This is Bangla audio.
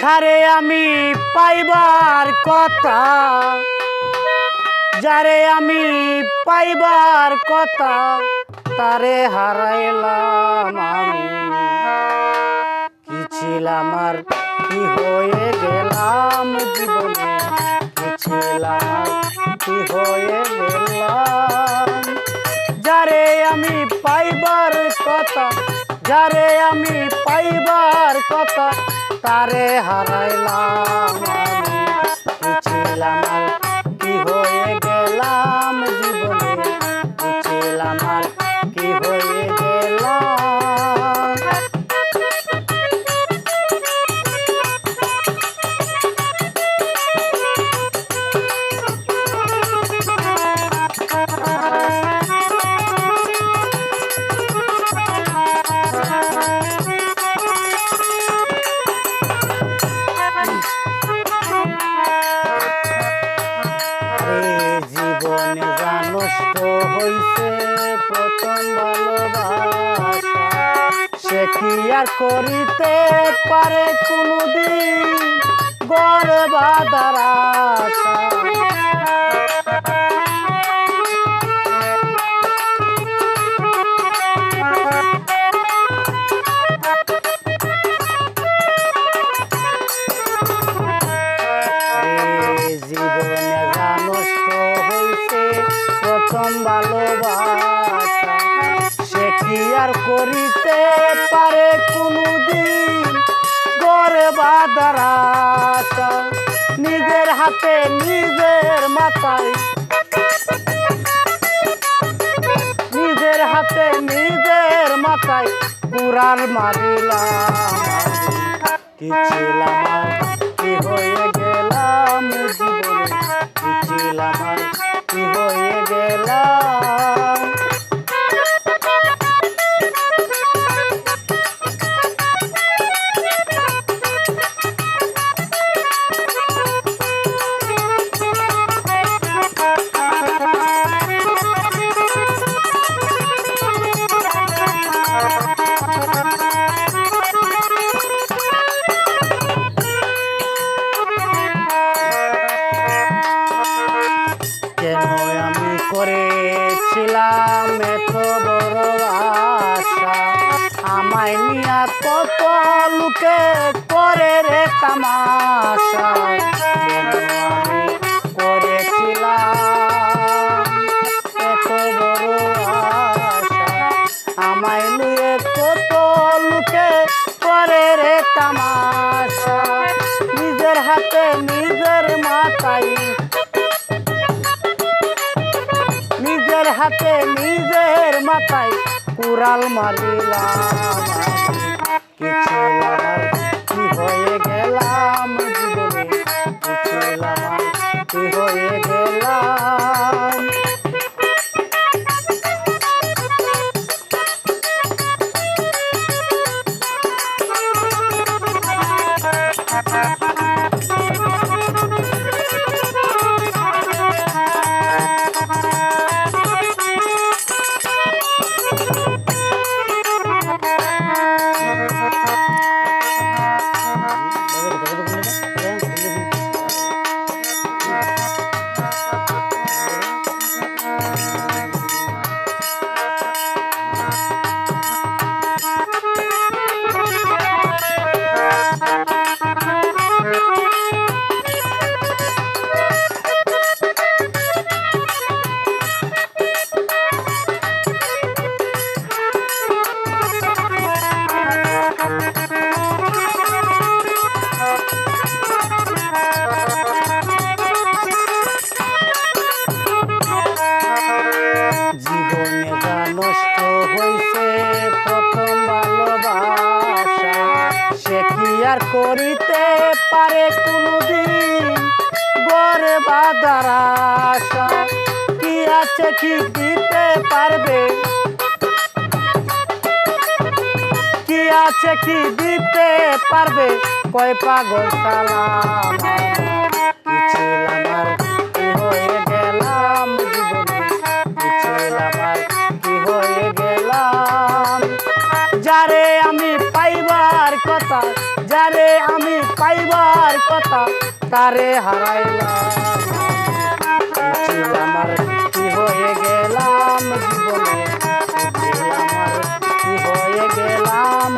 যারে আমি পাইবার কথা, যারে আমি পাইবার কথা, তারে হারাইলাম আমি। কি ছিলাম আর কি হয়ে গেলাম জীবনে? কি ছিলাম কি হয়ে গেলাম? যারে আমি পাইবার কথা, যারে আমি পাইবার কথা তারে হারাইলাম আমি। ছিলাম জীবনে যা নষ্ট হইছে প্রথম সে কি আর করিতে পারে কোনদিন? গড় বাদার প্রথম ভালোবাসা। সে কি আর করিতে পারে কোনদিন? গড়ে বাঁধার নিজের হাতে, নিজের মাথায়। নিজের হাতে, নিজের মাথায় কুড়াল মারিলাম কি ছিলাম কি হয়ে গেলাম জীবনে? লোকে করে রে তামাশা? করেছিলাম এত নিয়ে নিজের হাতে, নিজের মাথায়। নিজের হাতে, নিজের মাথায় কুড়াল মারিলাম। আমি। হয়ে গেলাম জীবনে কি হয়ে গেলাম। করিতে পারে কোনদিন। গড়ে বাঁধার আশা কি আছে কি দিতে পারবে? কি আছে কি দিতে পারবে? কয় পাগল সালাম কি কথা তারে হারাইলাম। আমার কি হয়ে গেলাম জীবনে? আমার কি হয়ে গেলাম